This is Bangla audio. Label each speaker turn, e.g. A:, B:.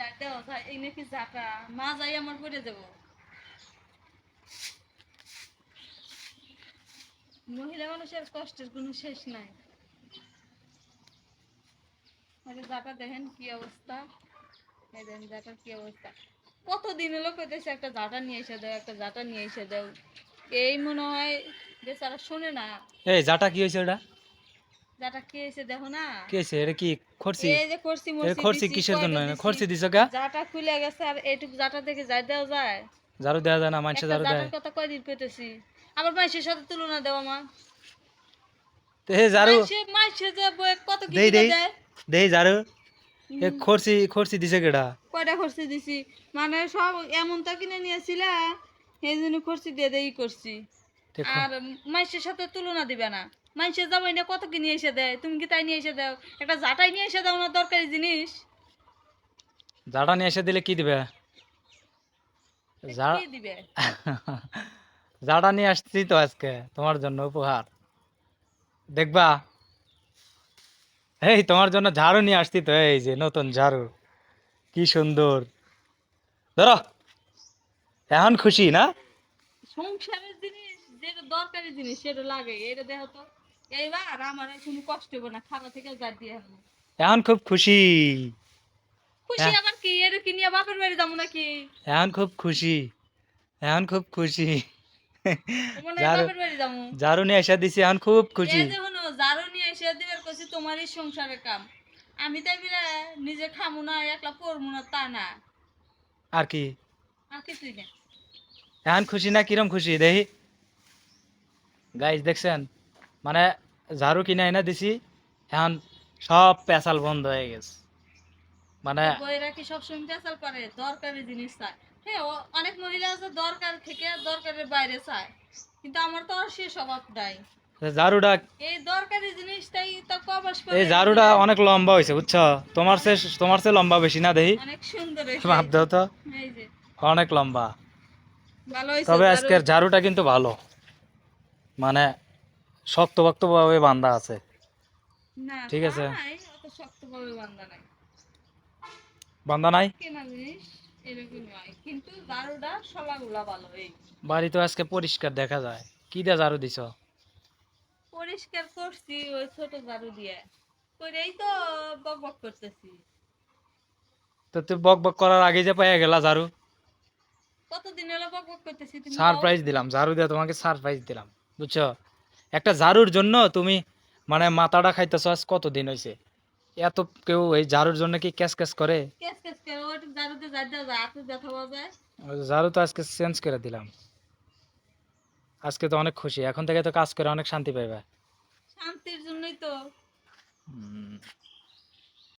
A: জাট মহিলা মানুষের কষ্টের কোনো শেষ নাই। দেখেন কি অবস্থা। দেখেন কি অবস্থা। কতদিন হলো কইতেছে একটা জাটা নিয়ে এসে দাও, একটা জাটা নিয়ে এসে দাও। এই মনে হয় বেচারা শোনে না।
B: এই জাটা কি হয়েছে ওটা?
A: জাটা কে এসে দেখো না?
B: কি এটা কি খরচি?
A: এই যে খরচি মরচি
B: খরচি কিসের জন্য?
A: কয়টা
B: খরচি দিছ গা?
A: জাটা খুলে গেছে আর এইটুকু জাটা থেকে যাই দেওয়া যায়।
B: ঝাড়ু দেওয়া যায় না মানুষে ঝাড়ু দেয়।
A: কথা কয়দিন কইতেছি? আবার মাইসের সাথে তুলনা দেওয়া মা।
B: তো ঝাড়ু।
A: মাইসে মাইসে যে কত কি
B: দেই
A: কিনে
B: দেই।
A: দেয়?
B: দেই ঝাড়ু। এ খরচি খরচি দিছে কেডা?
A: কয়টা খরচি দিছি? মানে সব এমন তো কিনে নিয়েছিলা সেই জন্য খরচি দিয়ে দেই করছি। আর মাইসের সাথে তুলনা দিবে না। মাইসে যাব না কত কি নিয়ে এসে দেয়? তুমি কি তাই নিয়ে এসে দাও? একটা জাটাই নিয়ে এসে দাও না দরকারি জিনিস?
B: জাটা নিয়ে এসে দিলে কি দিবে?
A: কি দিবে?
B: জাটা নিয়ে আসছি তো আজকে তোমার জন্য উপহার। দেখবা? এই তোমার জন্য ঝাড়ু নিয়ে আসছি তো এই যে নতুন ঝাড়ু। কি সুন্দর। ধরো। এখন খুশি না?
A: সংসারের জিনিস যেটা দরকারি জিনিস সেটা লাগে এটা দেখো তো। এইবার আমার কোনো কষ্ট হবে না থেকে দিয়ে
B: এখন খুব খুশি।
A: খুশি
B: হ্যাঁ।
A: আবার কি? এটা কি নিয়ে বাপের বাড়ি যাব নাকি?
B: এখন খুব খুশি। এখন খুব খুশি। নিয়ে এসে দিছি এখন খুব খুশি।
A: নিয়ে এসে দিবার করছি তোমারই সংসারের কাম। আমি তাই বিরা নিজে খামু না একলা পড়ব না তা না।
B: আর কি?
A: আর কিছুই না।
B: এখন খুশি না কিরম খুশি? দেখি। গাইজ দেখছেন? মানে ঝাড়ু কিনে এনে দিছি এখন সব পেঁচাল বন্ধ হয়ে গেছে। মানে
A: বইরা কি সবসময় পেঁচাল করে? দরকারি জিনিস চায়। হ্যাঁ অনেক মহিলা আছে দরকার থেকে দরকারের বাইরে চায়। কিন্তু আমার তো আর সে স্বভাব নাই।
B: ঝাড়ুটা
A: এই দরকারি জিনিসটাই তো কবাস
B: এই ঝাড়ুটা অনেক লম্বা হয়েছে বুঝছ? তোমার সে তোমার সে লম্বা বেশি না দেখি
A: অনেক সুন্দর হয়েছে।
B: মাপ দাও তো। অনেক লম্বা। তবে আজকের ঝাড়ুটা কিন্তু ভালো। মানে শক্তভক্ত ভাবে বান্ধা আছে। ঠিক আছে।
A: নাই, বান্ধা
B: বাড়ি তো আজকে পরিষ্কার দেখা যায়। কি দিয়ে ঝাড়ু দিছ?
A: পরিষ্কার করছি ওই ছোট ঝাড়ু দিয়ে। করেই তো বক বক করতেছি।
B: তো তুই বক বক করার আগে যে পাইয়া গেলা ঝাড়ু?
A: কতদিন হলো বক বক করতেছি
B: সারপ্রাইজ দিলাম ঝাড়ু দিয়ে তোমাকে সারপ্রাইজ দিলাম বুঝছ? একটা ঝাড়ুর জন্য তুমি মানে মাথাটা খাইতেছ আজ কতদিন হয়েছে এত কেউ এই ঝাড়ুর জন্য কি ক্যাশ ক্যাশ করে? ঝাড়ু তো আজকে চেঞ্জ করে দিলাম। আজকে তো অনেক খুশি এখন থেকে তো কাজ করে অনেক শান্তি পাইবা।
A: শান্তির জন্যই তো।